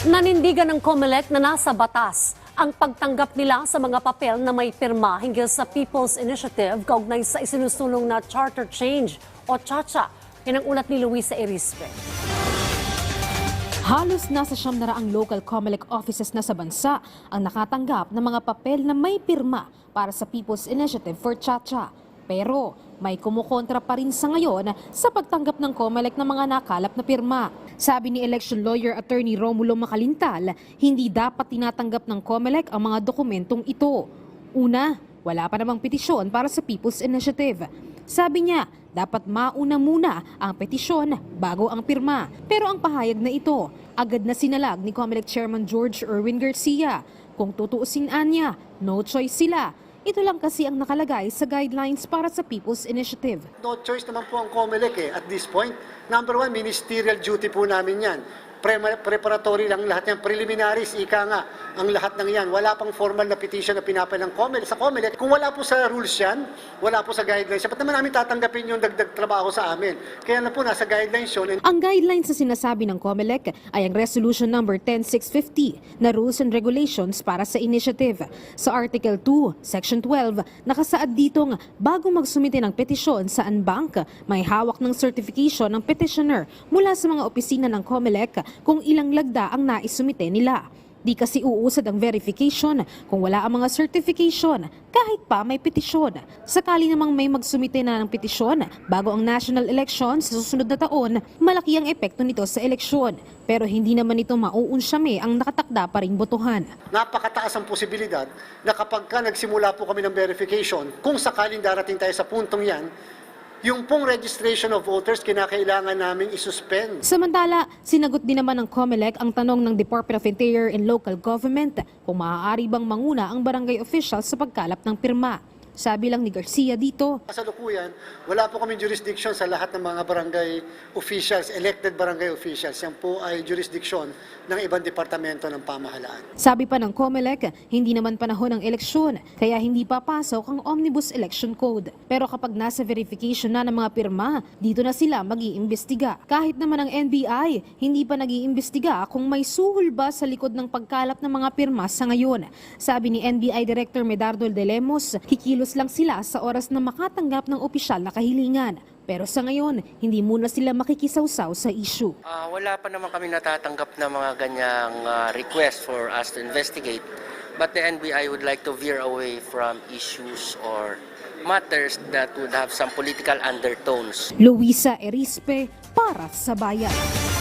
Nanindigan ng COMELEC na nasa batas ang pagtanggap nila sa mga papel na may pirma hinggil sa People's Initiative kaugnay sa isinusulong na Charter Change o CHACHA. Yan ang ulat ni Luisa Erispe. Halos nasa siyam na raang local COMELEC offices na sa bansa ang nakatanggap ng mga papel na may pirma para sa People's Initiative for Chacha. Pero may kumukontra pa rin sa ngayon sa pagtanggap ng COMELEC ng mga nakalap na pirma. Sabi ni election lawyer attorney Romulo Macalintal, hindi dapat tinatanggap ng COMELEC ang mga dokumentong ito. Una, wala pa namang petisyon para sa People's Initiative. Sabi niya, dapat mauna muna ang petisyon bago ang pirma. Pero ang pahayag na ito, agad na sinalag ni COMELEC Chairman George Erwin Garcia. Kung tutuusin anya, no choice sila. Ito lang kasi ang nakalagay sa guidelines para sa People's Initiative. No choice naman po ang COMELEC eh, at this point. Number one, ministerial duty po namin yan. Pre- preparatory lang lahat yan. Preliminaries, ika nga, ang lahat ng yan. Wala pang formal na petition na pinapal ng COMELEC. Sa COMELEC, kung wala po sa rules yan, wala po sa guidelines, ba't naman namin tatanggapin yung dagdag trabaho sa amin? Kaya na po, nasa guidelines yun. Ang guidelines na sinasabi ng COMELEC ay ang Resolution Number 10650 na Rules and Regulations para sa initiative. Sa Article 2, Section 12, nakasaad ditong bago magsumite ng petisyon sa Anbank, may hawak ng certification ng petitioner mula sa mga opisina ng COMELEC kung ilang lagda ang naisumite nila. Di kasi uusad ang verification kung wala ang mga certification kahit pa may petisyon. Sakali namang may magsumite na ng petisyon bago ang national elections sa susunod na taon, malaki ang epekto nito sa eleksyon. Pero hindi naman ito mauunsyame ang nakatakda pa ring botohan. napakataas ang posibilidad na kapag ka nagsimula po kami ng verification, kung sakaling darating tayo sa puntong yan, yung pong registration of voters, kinakailangan namin isuspend. Samantala, sinagot din naman ng COMELEC ang tanong ng Department of Interior and Local Government kung maaari bang manguna ang barangay officials sa pagkalap ng pirma. Sabi lang ni Garcia dito, Kasalukuyan, wala po kami jurisdiction sa lahat ng mga barangay officials, elected barangay officials. Yan po ay jurisdiction ng ibang departamento ng pamahalaan. Sabi pa ng COMELEC, hindi naman panahon ng eleksyon, kaya hindi papasok ang Omnibus Election Code. Pero kapag nasa verification na ng mga pirma, dito na sila mag-iimbestiga. Kahit naman ang NBI, hindi pa nag-iimbestiga kung may suhol ba sa likod ng pagkalap ng mga pirma sa ngayon. Sabi ni NBI Director Medardo de Lemos, kikilos lang sila sa oras na makatanggap ng opisyal na kahilingan. Pero sa ngayon, hindi muna sila makikisawsaw sa issue. Ah, wala pa naman kami natatanggap na mga ganyang ah, request for us to investigate. But the NBI would like to veer away from issues or matters that would have some political undertones. Luisa Erispe para sa Bayan.